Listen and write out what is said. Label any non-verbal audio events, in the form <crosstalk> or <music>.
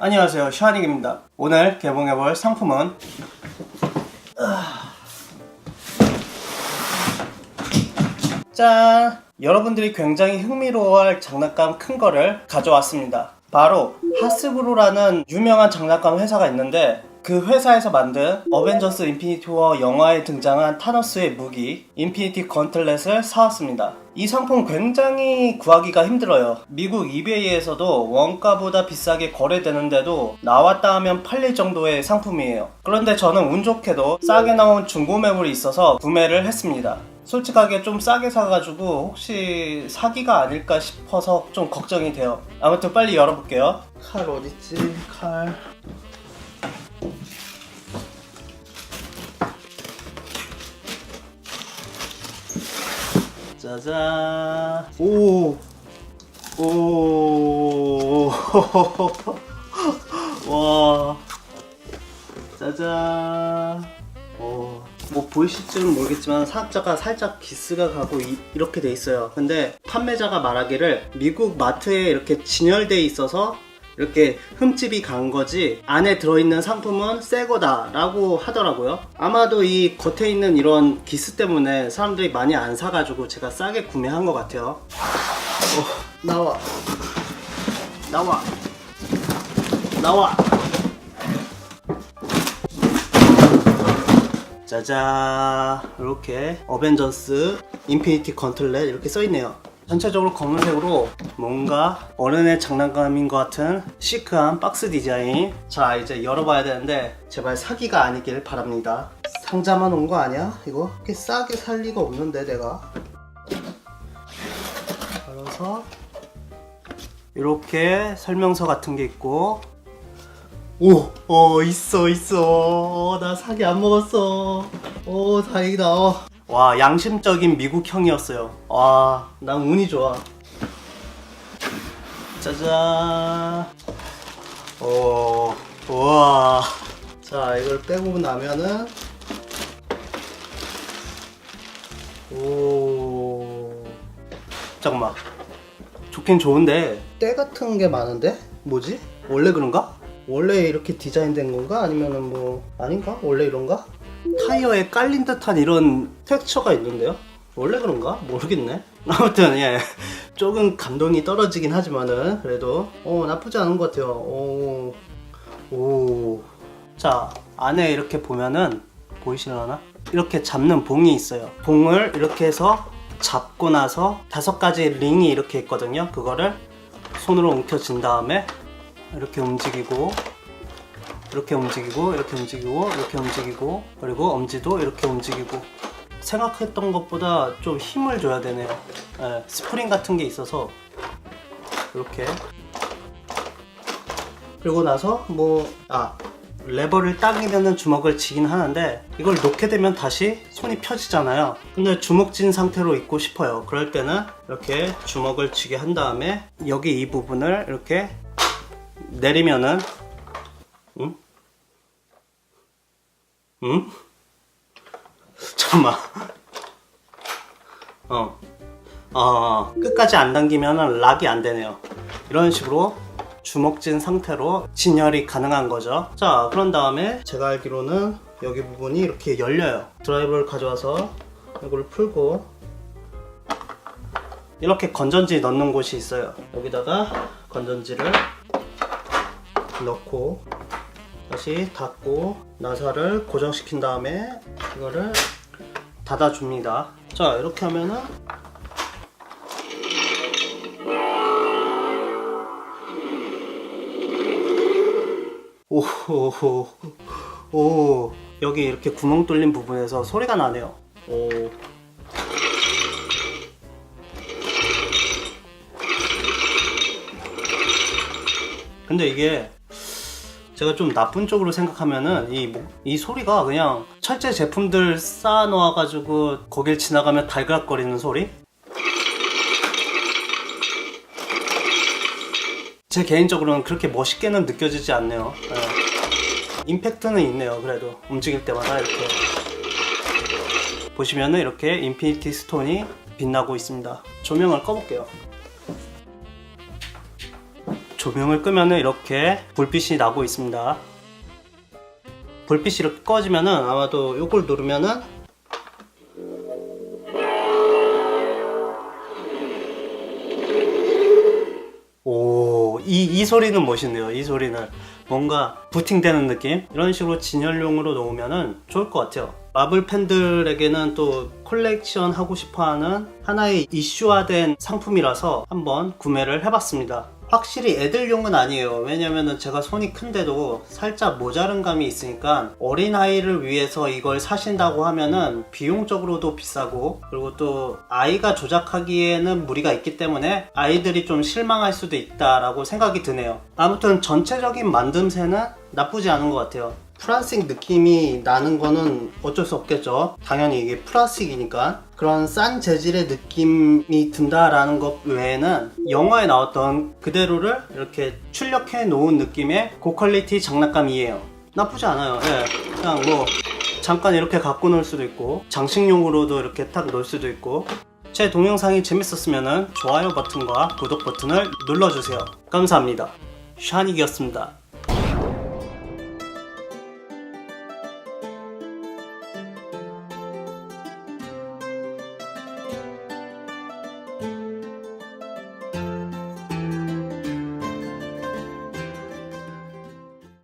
안녕하세요 샤닉입니다 오늘 개봉해볼 상품은 아. 짠! 여러분들이 굉장히 흥미로워할 장난감 큰 거를 가져왔습니다 바로 하스브로라는 유명한 장난감 회사가 있는데 그 회사에서 만든 어벤져스 인피니티 워 영화에 등장한 타노스의 무기 인피니티 건틀렛을 사왔습니다. 이 상품 굉장히 구하기가 힘들어요. 미국 이베이에서도 원가보다 비싸게 거래되는데도 나왔다 하면 팔릴 정도의 상품이에요. 그런데 저는 운 좋게도 싸게 나온 중고 매물이 있어서 구매를 했습니다. 솔직하게 좀 싸게 사가지고 혹시 사기가 아닐까 싶어서 좀 걱정이 돼요. 아무튼 빨리 열어볼게요. 칼 어딨지? 칼. 짜잔. 오. 오. <laughs> 와. 짜잔. 어. 뭐 보이실지는 모르겠지만 사업자가 살짝 기스가 가고 이, 이렇게 돼 있어요. 근데 판매자가 말하기를 미국 마트에 이렇게 진열돼 있어서 이렇게 흠집이 간 거지 안에 들어있는 상품은 새 거다 라고 하더라고요. 아마도 이 겉에 있는 이런 기스 때문에 사람들이 많이 안 사가지고 제가 싸게 구매한 것 같아요. 어, 나와. 나와. 나와. 짜잔 이렇게 어벤져스 인피니티 건틀렛 이렇게 써있네요 전체적으로 검은색으로 뭔가 어른의 장난감인 것 같은 시크한 박스 디자인 자 이제 열어봐야 되는데 제발 사기가 아니길 바랍니다 상자만 온 거 아니야? 이거? 이렇게 싸게 살 리가 없는데 내가 열어서 이렇게 설명서 같은 게 있고 오, 어, 있어, 있어. 어, 나 사기 안 먹었어. 오, 다행이다. 어. 와, 양심적인 미국형이었어요. 와, 난 운이 좋아. 짜잔. 오, 우와. 자, 이걸 빼고 나면은, 오. 잠깐만. 좋긴 좋은데, 때 같은 게 많은데? 뭐지? 원래 그런가? 원래 이렇게 디자인된 건가? 아니면은 뭐 아닌가? 원래 이런가? 타이어에 깔린 듯한 이런 텍스처가 있는데요? 원래 그런가? 모르겠네. <laughs> 아무튼 예 조금 감동이 떨어지긴 하지만은 그래도 어 나쁘지 않은 것 같아요. 오, 오. 자 안에 이렇게 보면은 보이시려나? 이렇게 잡는 봉이 있어요. 봉을 이렇게 해서 잡고 나서 다섯 가지 링이 이렇게 있거든요. 그거를 손으로 움켜쥔 다음에 이렇게 움직이고 이렇게 움직이고 이렇게 움직이고 이렇게 움직이고 그리고 엄지도 이렇게 움직이고. 생각했던 것보다 좀 힘을 줘야 되네요. 예, 스프링 같은 게 있어서 이렇게. 그리고 나서 뭐 아 레버를 당기면 주먹을 쥐긴 하는데 이걸 놓게 되면 다시 손이 펴지잖아요. 근데 주먹 쥔 상태로 있고 싶어요. 그럴 때는 이렇게 주먹을 쥐게 한 다음에 여기 이 부분을 이렇게 내리면은 응? 잠깐만. 어. 어, 끝까지 안 당기면 락이 안 되네요. 이런 식으로 주먹진 상태로 진열이 가능한 거죠. 자 그런 다음에 제가 알기로는 여기 부분이 이렇게 열려요. 드라이버를 가져와서 이걸 풀고 이렇게 건전지 넣는 곳이 있어요. 여기다가 건전지를 넣고 다시 닫고 나사를 고정시킨 다음에 이거를 닫아줍니다. 자 이렇게 하면은 오호호 오 여기 이렇게 구멍 뚫린 부분에서 소리가 나네요. 오 근데 이게 제가 좀 나쁜 쪽으로 생각하면은 이, 목- 이 소리가 그냥 철제 제품들 쌓아 놓아가지고 거길 지나가면 달그락거리는 소리? 제 개인적으로는 그렇게 멋있게는 느껴지지 않네요. 예. 임팩트는 있네요. 그래도 움직일 때마다 이렇게 보시면은 이렇게 인피니티 스톤이 빛나고 있습니다. 조명을 꺼볼게요. 조명을 끄면은 이렇게 불빛이 나고 있습니다. 불빛이 이렇게 꺼지면은 아마도 이걸 누르면은 오, 이, 이 소리는 멋있네요. 이 소리는. 뭔가 부팅되는 느낌? 이런 식으로 진열용으로 놓으면은 좋을 것 같아요. 마블 팬들에게는 또 콜렉션 하고 싶어 하는 하나의 이슈화된 상품이라서 한번 구매를 해봤습니다. 확실히 애들용은 아니에요. 왜냐면은 제가 손이 큰데도 살짝 모자른 감이 있으니까 어린아이를 위해서 이걸 사신다고 하면은 비용적으로도 비싸고 그리고 또 아이가 조작하기에는 무리가 있기 때문에 아이들이 좀 실망할 수도 있다라고 생각이 드네요. 아무튼 전체적인 만듦새는 나쁘지 않은 것 같아요. 플라스틱 느낌이 나는 거는 어쩔 수 없겠죠. 당연히 이게 플라스틱이니까. 그런 싼 재질의 느낌이 든다라는 것 외에는 영화에 나왔던 그대로를 이렇게 출력해 놓은 느낌의 고퀄리티 장난감이에요. 나쁘지 않아요. 예. 그냥 뭐 잠깐 이렇게 갖고 놀 수도 있고 장식용으로도 이렇게 딱놀 수도 있고 제 동영상이 재밌었으면 좋아요 버튼과 구독 버튼을 눌러주세요. 감사합니다. 샤닉이었습니다.